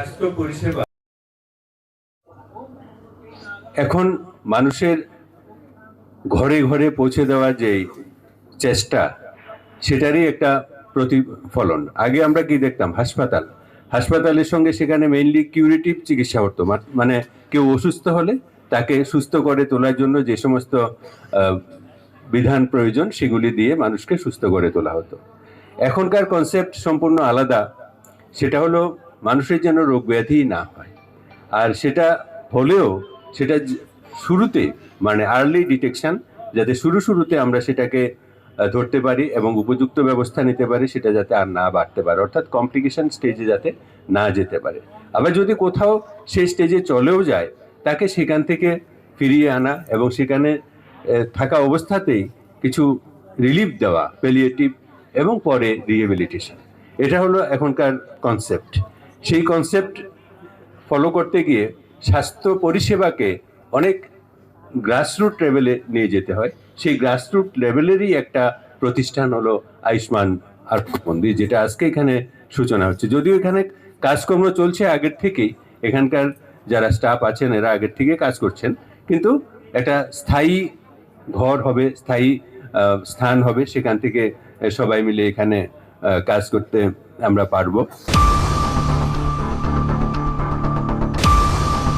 স্বাস্থ্য পরিষেবা। এখন মানুষের ঘরে ঘরে পৌঁছে দেওয়ার যে চেষ্টা, সেটারই একটা প্রতিফলন। আগে আমরা কি দেখতাম? হাসপাতাল। হাসপাতালের সঙ্গে সেখানে মেইনলি কিউরেটিভ চিকিৎসা হতো মানে কেউ অসুস্থ হলে তাকে সুস্থ করে তোলার জন্য যে সমস্ত বিধান প্রয়োজন, সেগুলি দিয়ে মানুষকে সুস্থ করে তোলা হতো। এখনকার কনসেপ্ট সম্পূর্ণ আলাদা। সেটা হলো মানুষের যেন রোগ ব্যাধি না হয়। আর সেটা হলেও সেটা শুরুতে মানে আর্লি ডিটেকশন যাতে শুরু শুরুতে আমরা সেটাকে ধরতে পারি এবং উপযুক্ত ব্যবস্থা নিতে পারি, সেটা যাতে আর না বাড়তে পারে। অর্থাৎ কমপ্লিকেশন স্টেজে যাতে না যেতে পারে। আবার যদি কোথাও সেই স্টেজে চলেও যায়, তাকে সেখান থেকে ফিরিয়ে আনা এবং সেখানে থাকা অবস্থাতেই কিছু রিলিফ দেওয়া পেলিয়েটিভ এবং পরে রিহেবিলিটেশন এটা হলো এখনকার কনসেপ্ট সেই কনসেপ্ট ফলো করতে গিয়ে স্বাস্থ্য পরিষেবাকে অনেক গ্রাসরুট লেভেলে নিয়ে যেতে হয়। সেই গ্রাসরুট লেভেলেরই একটা প্রতিষ্ঠান হলো আয়ুষ্মান আরোগ্য মন্দির, যেটা আজকে এখানে সূচনা হচ্ছে। যদিও এখানে কাজকর্ম চলছে আগের থেকেই, এখানকার যারা স্টাফ আছেন এরা আগের থেকে কাজ করছেন। কিন্তু একটা স্থায়ী ঘর হবে, স্থায়ী স্থান হবে, সেখান থেকে সবাই মিলে এখানে কাজ করতে আমরা পারব।